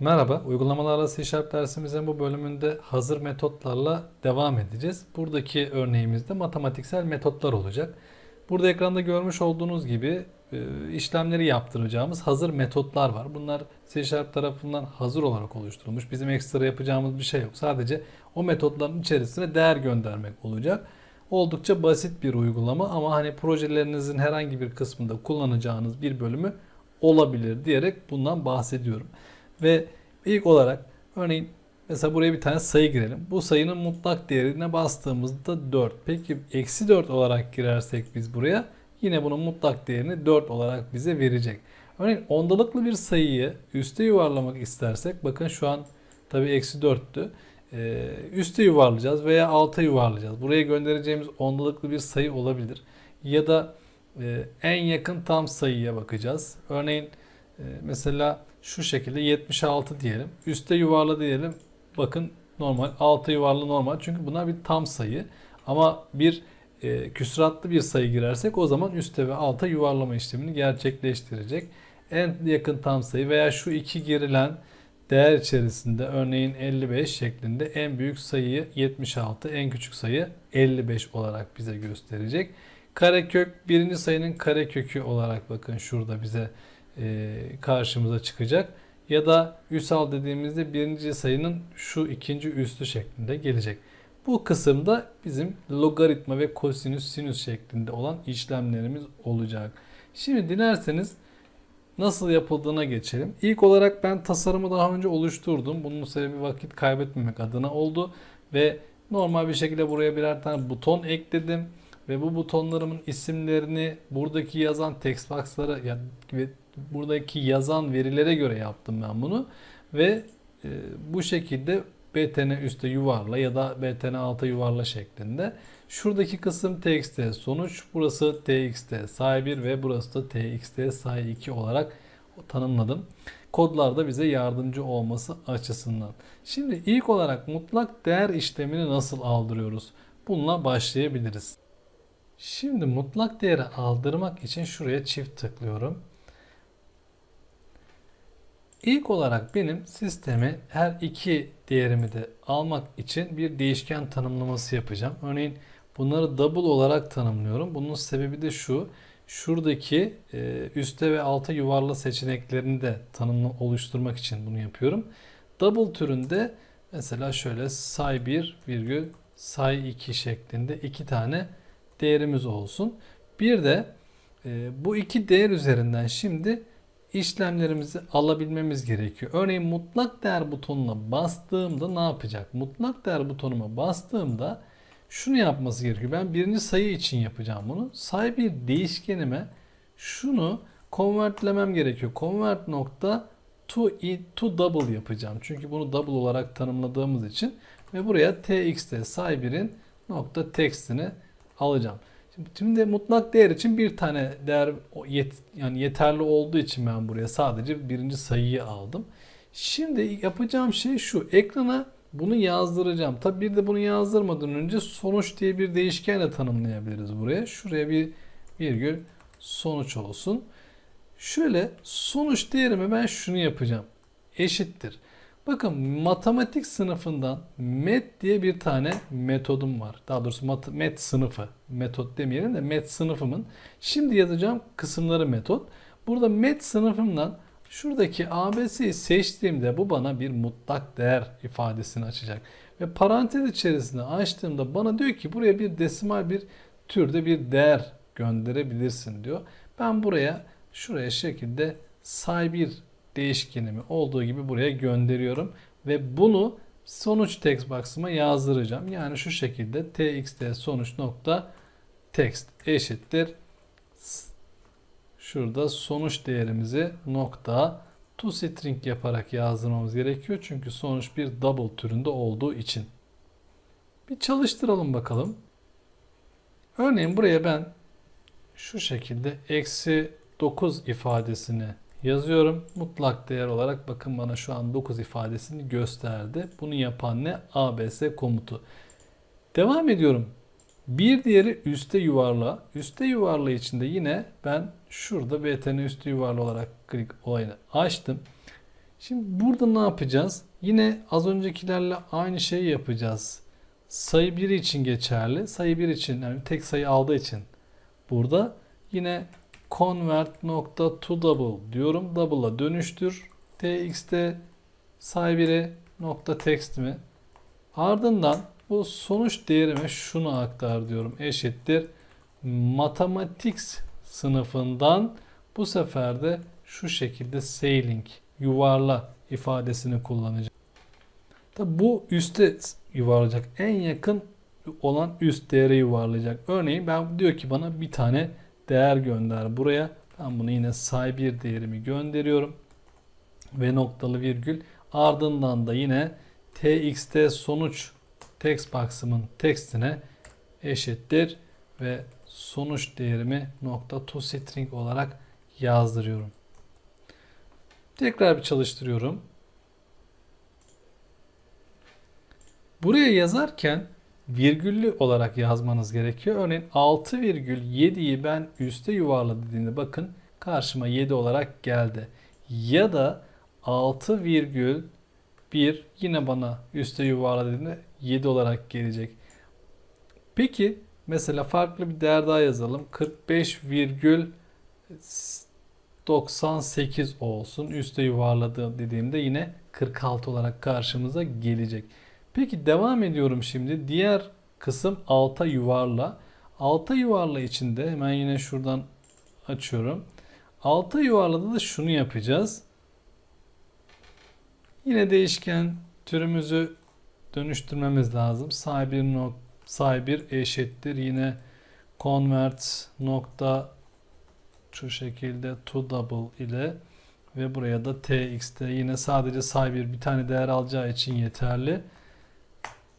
Merhaba, uygulamalarla C dersimizin bu bölümünde hazır metotlarla devam edeceğiz. Buradaki örneğimizde matematiksel metotlar olacak. Burada ekranda görmüş olduğunuz gibi e, işlemleri yaptıracağımız hazır metotlar var. Bunlar C tarafından hazır olarak oluşturulmuş. Bizim ekstra yapacağımız bir şey yok. Sadece o metotların içerisine değer göndermek olacak. Oldukça basit bir uygulama ama hani projelerinizin herhangi bir kısmında kullanacağınız bir bölümü olabilir diyerek bundan bahsediyorum. Ve ilk olarak örneğin mesela buraya bir tane sayı girelim. Bu sayının mutlak değerine bastığımızda 4. Peki eksi 4 olarak girersek biz buraya yine bunun mutlak değerini 4 olarak bize verecek. Örneğin ondalıklı bir sayıyı üste yuvarlamak istersek bakın şu an tabi eksi 4'tü. Ee, üste yuvarlayacağız veya alta yuvarlayacağız. Buraya göndereceğimiz ondalıklı bir sayı olabilir. Ya da e, en yakın tam sayıya bakacağız. Örneğin e, mesela şu şekilde 76 diyelim. Üste yuvarla diyelim. Bakın normal. Alta yuvarla normal. Çünkü bunlar bir tam sayı. Ama bir e, küsuratlı bir sayı girersek o zaman üste ve alta yuvarlama işlemini gerçekleştirecek. En yakın tam sayı veya şu iki girilen değer içerisinde örneğin 55 şeklinde en büyük sayıyı 76, en küçük sayı 55 olarak bize gösterecek. Karekök birinci sayının karekökü olarak bakın şurada bize e, karşımıza çıkacak. Ya da üsal dediğimizde birinci sayının şu ikinci üstü şeklinde gelecek. Bu kısımda bizim logaritma ve kosinüs sinüs şeklinde olan işlemlerimiz olacak. Şimdi dilerseniz nasıl yapıldığına geçelim. İlk olarak ben tasarımı daha önce oluşturdum. Bunun sebebi vakit kaybetmemek adına oldu. Ve normal bir şekilde buraya birer tane buton ekledim. Ve bu butonlarımın isimlerini buradaki yazan text box'lara ya buradaki yazan verilere göre yaptım ben bunu. Ve e, bu şekilde btn üste yuvarla ya da btn alta yuvarla şeklinde. Şuradaki kısım txt sonuç, burası txt say1 ve burası da txt say2 olarak tanımladım. Kodlarda bize yardımcı olması açısından. Şimdi ilk olarak mutlak değer işlemini nasıl aldırıyoruz? Bununla başlayabiliriz. Şimdi mutlak değeri aldırmak için şuraya çift tıklıyorum. İlk olarak benim sisteme her iki değerimi de almak için bir değişken tanımlaması yapacağım. Örneğin bunları double olarak tanımlıyorum. Bunun sebebi de şu. Şuradaki e, üste ve alta yuvarla seçeneklerini de tanımlı oluşturmak için bunu yapıyorum. Double türünde mesela şöyle say 1 virgül say 2 şeklinde iki tane değerimiz olsun. Bir de e, bu iki değer üzerinden şimdi işlemlerimizi alabilmemiz gerekiyor. Örneğin mutlak değer butonuna bastığımda ne yapacak? Mutlak değer butonuma bastığımda şunu yapması gerekiyor. Ben birinci sayı için yapacağım bunu. Say bir değişkenime şunu convertlemem gerekiyor. Convert nokta to, to double yapacağım. Çünkü bunu double olarak tanımladığımız için ve buraya txt say1'in nokta text'ini alacağım. Şimdi, mutlak değer için bir tane değer yet, yani yeterli olduğu için ben buraya sadece birinci sayıyı aldım. Şimdi yapacağım şey şu. Ekrana bunu yazdıracağım. Tabi bir de bunu yazdırmadan önce sonuç diye bir değişkenle tanımlayabiliriz buraya. Şuraya bir virgül sonuç olsun. Şöyle sonuç değerime ben şunu yapacağım. Eşittir. Bakın matematik sınıfından MET diye bir tane metodum var. Daha doğrusu MET sınıfı. Metot demeyelim de MET sınıfımın. Şimdi yazacağım kısımları metot. Burada MET sınıfımdan şuradaki ABC'yi seçtiğimde bu bana bir mutlak değer ifadesini açacak. Ve parantez içerisinde açtığımda bana diyor ki buraya bir desimal bir türde bir değer gönderebilirsin diyor. Ben buraya şuraya şekilde say 1 değişkenimi olduğu gibi buraya gönderiyorum. Ve bunu sonuç text box'ıma yazdıracağım. Yani şu şekilde txt sonuç nokta text eşittir. Şurada sonuç değerimizi nokta to string yaparak yazdırmamız gerekiyor. Çünkü sonuç bir double türünde olduğu için. Bir çalıştıralım bakalım. Örneğin buraya ben şu şekilde eksi 9 ifadesini yazıyorum. Mutlak değer olarak bakın bana şu an 9 ifadesini gösterdi. Bunu yapan ne? ABS komutu. Devam ediyorum. Bir diğeri üste yuvarla. Üste yuvarla içinde yine ben şurada btn üste yuvarla olarak klik olayını açtım. Şimdi burada ne yapacağız? Yine az öncekilerle aynı şeyi yapacağız. Sayı 1 için geçerli. Sayı 1 için yani tek sayı aldığı için burada yine convert nokta to double diyorum. Double'a dönüştür. tx'te sayı 1'e nokta text mi? Ardından bu sonuç değerime şunu aktar diyorum. Eşittir. Mathematics sınıfından bu sefer de şu şekilde sailing yuvarla ifadesini kullanacağım. Tabi bu üste yuvarlayacak. En yakın olan üst değere yuvarlayacak. Örneğin ben diyor ki bana bir tane değer gönder buraya. Ben bunu yine say bir değerimi gönderiyorum. Ve noktalı virgül. Ardından da yine txt sonuç text box'ımın tekstine eşittir ve sonuç değerimi nokta to string olarak yazdırıyorum. Tekrar bir çalıştırıyorum. Buraya yazarken virgüllü olarak yazmanız gerekiyor. Örneğin 6,7'yi ben üste yuvarla dediğimde bakın karşıma 7 olarak geldi. Ya da 6,1 yine bana üste yuvarla dediğimde 7 olarak gelecek. Peki mesela farklı bir değer daha yazalım. 45,98 olsun. Üste yuvarladı dediğimde yine 46 olarak karşımıza gelecek. Peki devam ediyorum şimdi. Diğer kısım alta yuvarla. Alta yuvarla içinde hemen yine şuradan açıyorum. Alta yuvarlada da şunu yapacağız. Yine değişken türümüzü dönüştürmemiz lazım. Say bir nok say bir eşittir. Yine convert nokta şu şekilde to double ile ve buraya da tx'te yine sadece say bir bir tane değer alacağı için yeterli.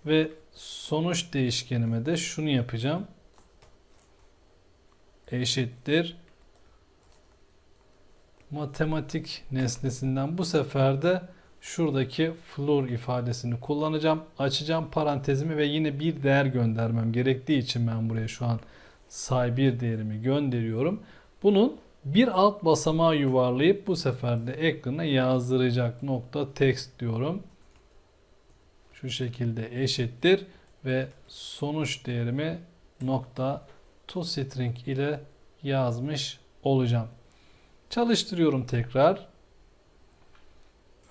Ve sonuç değişkenime de şunu yapacağım. Eşittir. Matematik nesnesinden bu sefer de şuradaki floor ifadesini kullanacağım. Açacağım parantezimi ve yine bir değer göndermem gerektiği için ben buraya şu an say bir değerimi gönderiyorum. Bunun bir alt basamağı yuvarlayıp bu sefer de ekrana yazdıracak nokta text diyorum şu şekilde eşittir ve sonuç değerimi nokta toString ile yazmış olacağım. Çalıştırıyorum tekrar.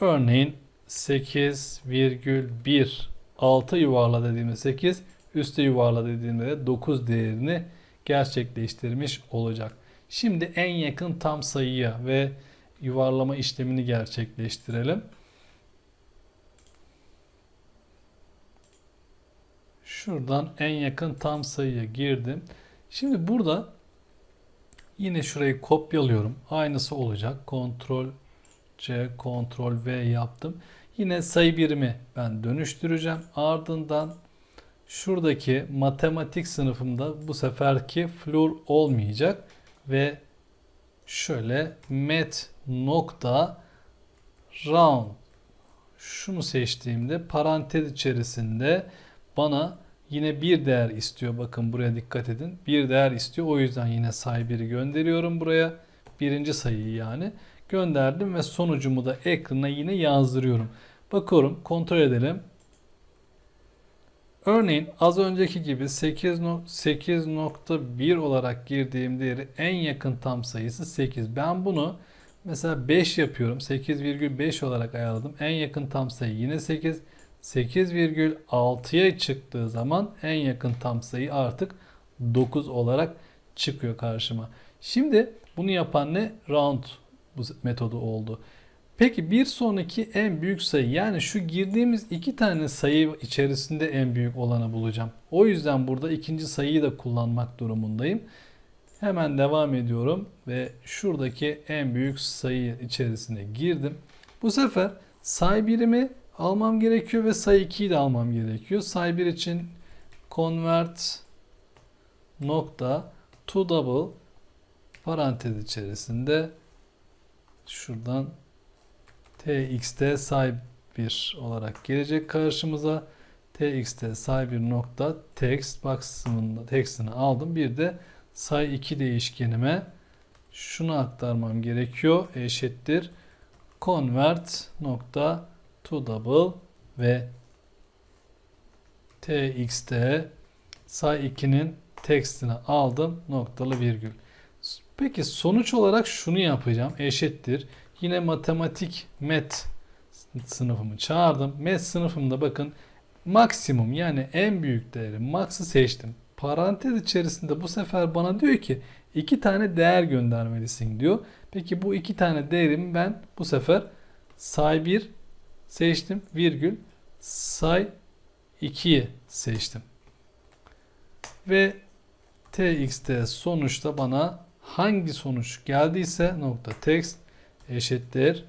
Örneğin 8,1 alta yuvarla dediğimde 8 üste yuvarla dediğimde de 9 değerini gerçekleştirmiş olacak. Şimdi en yakın tam sayıya ve yuvarlama işlemini gerçekleştirelim. Şuradan en yakın tam sayıya girdim. Şimdi burada yine şurayı kopyalıyorum. Aynısı olacak. Ctrl C, Ctrl V yaptım. Yine sayı birimi ben dönüştüreceğim. Ardından şuradaki matematik sınıfımda bu seferki floor olmayacak ve şöyle met nokta round şunu seçtiğimde parantez içerisinde bana yine bir değer istiyor. Bakın buraya dikkat edin. Bir değer istiyor. O yüzden yine say 1'i gönderiyorum buraya. Birinci sayıyı yani. Gönderdim ve sonucumu da ekrana yine yazdırıyorum. Bakıyorum kontrol edelim. Örneğin az önceki gibi 8.1 olarak girdiğim değeri en yakın tam sayısı 8. Ben bunu mesela 5 yapıyorum. 8,5 olarak ayarladım. En yakın tam sayı yine 8. 8,6'ya çıktığı zaman en yakın tam sayı artık 9 olarak çıkıyor karşıma. Şimdi bunu yapan ne? Round bu metodu oldu. Peki bir sonraki en büyük sayı yani şu girdiğimiz iki tane sayı içerisinde en büyük olanı bulacağım. O yüzden burada ikinci sayıyı da kullanmak durumundayım. Hemen devam ediyorum ve şuradaki en büyük sayı içerisine girdim. Bu sefer say birimi almam gerekiyor ve sayı 2'yi de almam gerekiyor. Say 1 için convert nokta to double parantez içerisinde şuradan tx'te say 1 olarak gelecek karşımıza. tx'te say 1 nokta text box'ımın text'ini aldım. Bir de say 2 değişkenime şunu aktarmam gerekiyor. Eşittir convert nokta to double ve txt say 2'nin tekstini aldım noktalı virgül. Peki sonuç olarak şunu yapacağım eşittir. Yine matematik met sınıfımı çağırdım. Met sınıfımda bakın maksimum yani en büyük değeri max'ı seçtim. Parantez içerisinde bu sefer bana diyor ki iki tane değer göndermelisin diyor. Peki bu iki tane değerimi ben bu sefer say 1 seçtim virgül say 2'yi seçtim. Ve txt sonuçta bana hangi sonuç geldiyse nokta text eşittir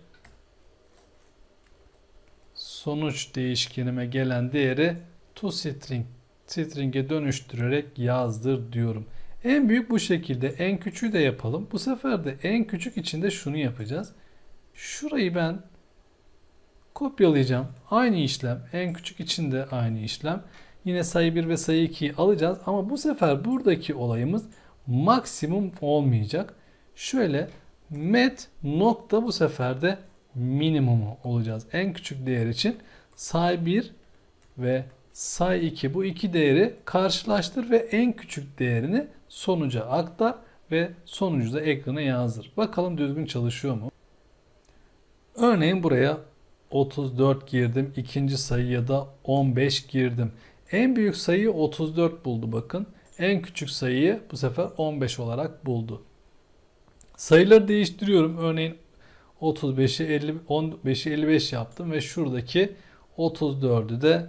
sonuç değişkenime gelen değeri toString string'e dönüştürerek yazdır diyorum. En büyük bu şekilde en küçüğü de yapalım. Bu sefer de en küçük içinde şunu yapacağız. Şurayı ben kopyalayacağım. Aynı işlem. En küçük içinde aynı işlem. Yine sayı 1 ve sayı 2'yi alacağız ama bu sefer buradaki olayımız maksimum olmayacak. Şöyle met nokta bu sefer de minimumu olacağız. En küçük değer için say 1 ve say 2 bu iki değeri karşılaştır ve en küçük değerini sonuca aktar ve sonucu da ekrana yazdır. Bakalım düzgün çalışıyor mu? Örneğin buraya 34 girdim. ikinci sayı ya da 15 girdim. En büyük sayıyı 34 buldu bakın. En küçük sayıyı bu sefer 15 olarak buldu. Sayıları değiştiriyorum. Örneğin 35'i 50 15'i 55 yaptım ve şuradaki 34'ü de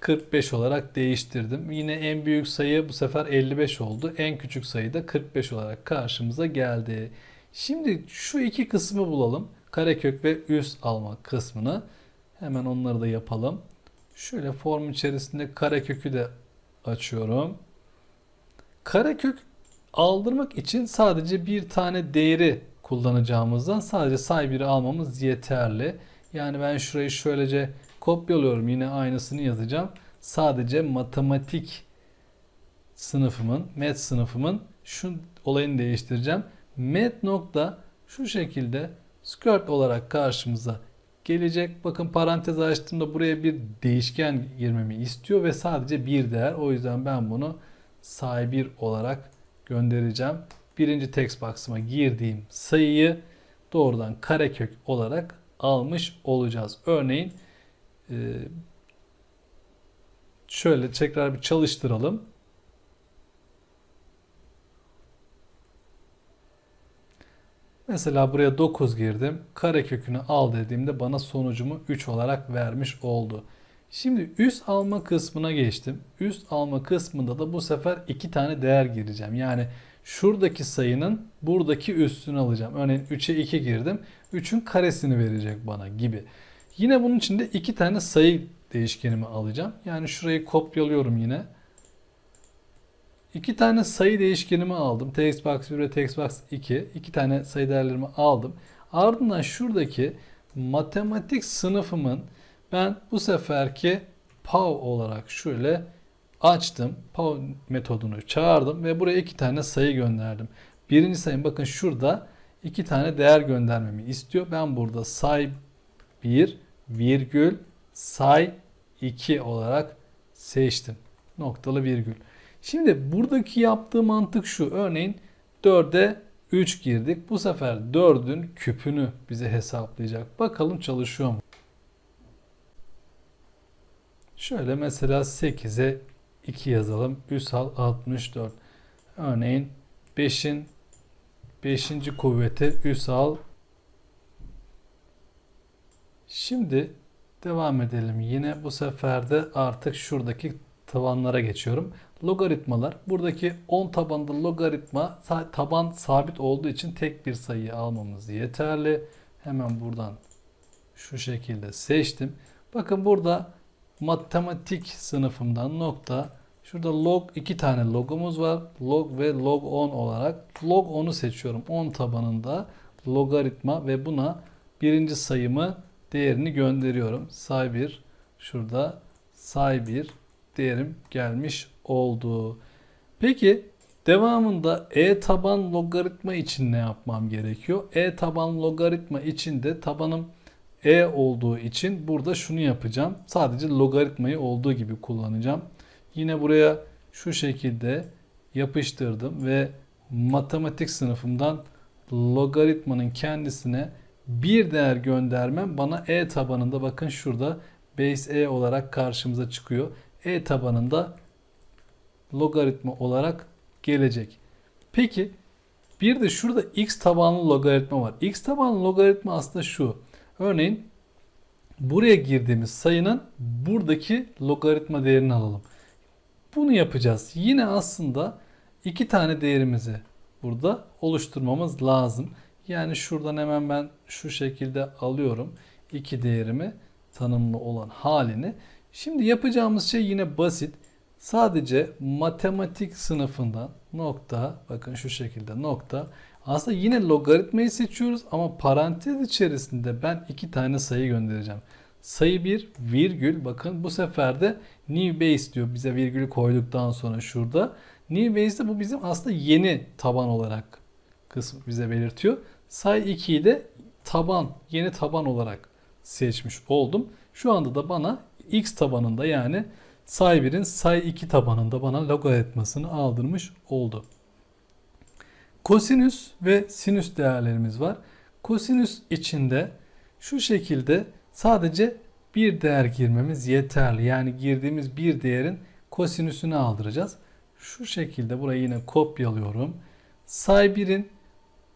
45 olarak değiştirdim. Yine en büyük sayı bu sefer 55 oldu. En küçük sayı da 45 olarak karşımıza geldi. Şimdi şu iki kısmı bulalım. Karekök ve üst alma kısmını. Hemen onları da yapalım. Şöyle form içerisinde karekökü de açıyorum. Karekök aldırmak için sadece bir tane değeri kullanacağımızdan sadece say 1'i almamız yeterli. Yani ben şurayı şöylece kopyalıyorum. Yine aynısını yazacağım. Sadece matematik sınıfımın, met sınıfımın şu olayını değiştireceğim. Met nokta şu şekilde skirt olarak karşımıza gelecek. Bakın parantez açtığımda buraya bir değişken girmemi istiyor ve sadece bir değer. O yüzden ben bunu say 1 olarak göndereceğim. Birinci text box'ıma girdiğim sayıyı doğrudan karekök olarak almış olacağız. Örneğin şöyle tekrar bir çalıştıralım. Mesela buraya 9 girdim. Karekökünü al dediğimde bana sonucumu 3 olarak vermiş oldu. Şimdi üst alma kısmına geçtim. Üst alma kısmında da bu sefer iki tane değer gireceğim. Yani şuradaki sayının buradaki üstünü alacağım. Örneğin 3'e 2 girdim. 3'ün karesini verecek bana gibi. Yine bunun içinde iki tane sayı değişkenimi alacağım. Yani şurayı kopyalıyorum yine. İki tane sayı değişkenimi aldım. Textbox 1 ve Textbox 2. İki tane sayı değerlerimi aldım. Ardından şuradaki matematik sınıfımın ben bu seferki PAV olarak şöyle açtım. PAV metodunu çağırdım ve buraya iki tane sayı gönderdim. Birinci sayım bakın şurada iki tane değer göndermemi istiyor. Ben burada say 1 virgül say 2 olarak seçtim. Noktalı virgül. Şimdi buradaki yaptığı mantık şu. Örneğin 4'e 3 girdik. Bu sefer 4'ün küpünü bize hesaplayacak. Bakalım çalışıyor mu? Şöyle mesela 8'e 2 yazalım. Üsal 64. Örneğin 5'in 5. kuvveti üsal. Şimdi devam edelim. Yine bu sefer de artık şuradaki tabanlara geçiyorum. Logaritmalar. Buradaki 10 tabanlı logaritma taban sabit olduğu için tek bir sayıyı almamız yeterli. Hemen buradan şu şekilde seçtim. Bakın burada matematik sınıfımdan nokta Şurada log iki tane logumuz var. Log ve log 10 olarak. Log 10'u seçiyorum. 10 tabanında logaritma ve buna birinci sayımı değerini gönderiyorum. Say 1 şurada say 1 değerim gelmiş oldu. Peki Devamında e taban logaritma için ne yapmam gerekiyor? E taban logaritma için de tabanım e olduğu için burada şunu yapacağım. Sadece logaritmayı olduğu gibi kullanacağım. Yine buraya şu şekilde yapıştırdım ve matematik sınıfımdan logaritmanın kendisine bir değer göndermem bana e tabanında bakın şurada base e olarak karşımıza çıkıyor. E tabanında logaritma olarak gelecek. Peki bir de şurada x tabanlı logaritma var. X tabanlı logaritma aslında şu. Örneğin buraya girdiğimiz sayının buradaki logaritma değerini alalım. Bunu yapacağız. Yine aslında iki tane değerimizi burada oluşturmamız lazım. Yani şuradan hemen ben şu şekilde alıyorum. iki değerimi tanımlı olan halini. Şimdi yapacağımız şey yine basit. Sadece matematik sınıfından nokta bakın şu şekilde nokta aslında yine logaritmayı seçiyoruz ama parantez içerisinde ben iki tane sayı göndereceğim. Sayı 1 virgül bakın bu sefer de new base diyor bize virgülü koyduktan sonra şurada. New base'de bu bizim aslında yeni taban olarak kısmı bize belirtiyor. Say 2'yi de taban yeni taban olarak seçmiş oldum. Şu anda da bana x tabanında yani say 1'in say 2 tabanında bana logaritmasını aldırmış oldu. Kosinüs ve sinüs değerlerimiz var. Kosinüs içinde şu şekilde sadece bir değer girmemiz yeterli. Yani girdiğimiz bir değerin kosinüsünü aldıracağız. Şu şekilde burayı yine kopyalıyorum. Say 1'in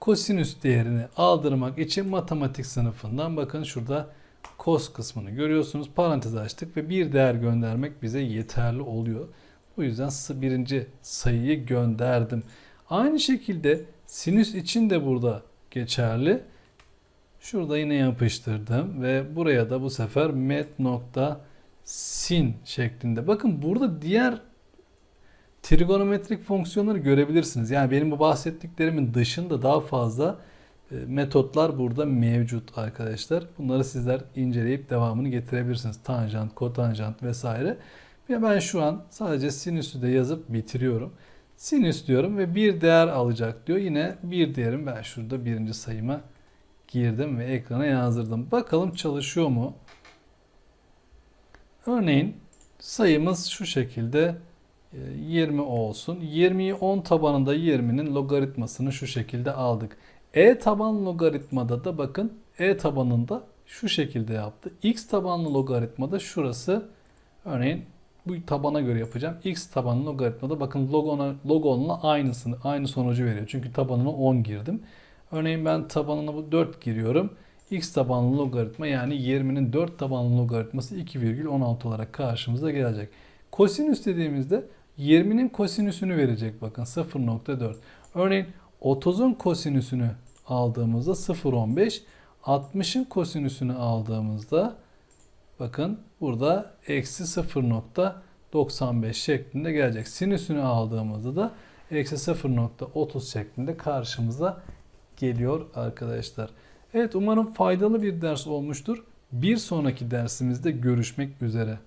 kosinüs değerini aldırmak için matematik sınıfından bakın şurada kos kısmını görüyorsunuz. Parantez açtık ve bir değer göndermek bize yeterli oluyor. Bu yüzden birinci sayıyı gönderdim. Aynı şekilde sinüs için de burada geçerli. Şurada yine yapıştırdım ve buraya da bu sefer met nokta sin şeklinde. Bakın burada diğer trigonometrik fonksiyonları görebilirsiniz. Yani benim bu bahsettiklerimin dışında daha fazla metotlar burada mevcut arkadaşlar. Bunları sizler inceleyip devamını getirebilirsiniz. Tanjant, kotanjant vesaire. Ve ben şu an sadece sinüsü de yazıp bitiriyorum. Sinüs diyorum ve bir değer alacak diyor. Yine bir değerim ben şurada birinci sayıma girdim ve ekrana yazdırdım. Bakalım çalışıyor mu? Örneğin sayımız şu şekilde 20 olsun. 20'yi 10 tabanında 20'nin logaritmasını şu şekilde aldık. E taban logaritmada da bakın E tabanında şu şekilde yaptı. X tabanlı logaritmada şurası örneğin bu tabana göre yapacağım. X tabanlı logaritmada bakın logona, logonla aynısını aynı sonucu veriyor. Çünkü tabanına 10 girdim. Örneğin ben tabanına bu 4 giriyorum. X tabanlı logaritma yani 20'nin 4 tabanlı logaritması 2,16 olarak karşımıza gelecek. Kosinüs dediğimizde 20'nin kosinüsünü verecek bakın 0.4. Örneğin 30'un kosinüsünü aldığımızda 0.15. 60'ın kosinüsünü aldığımızda bakın burada eksi 0.95 şeklinde gelecek. Sinüsünü aldığımızda da eksi 0.30 şeklinde karşımıza geliyor arkadaşlar. Evet umarım faydalı bir ders olmuştur. Bir sonraki dersimizde görüşmek üzere.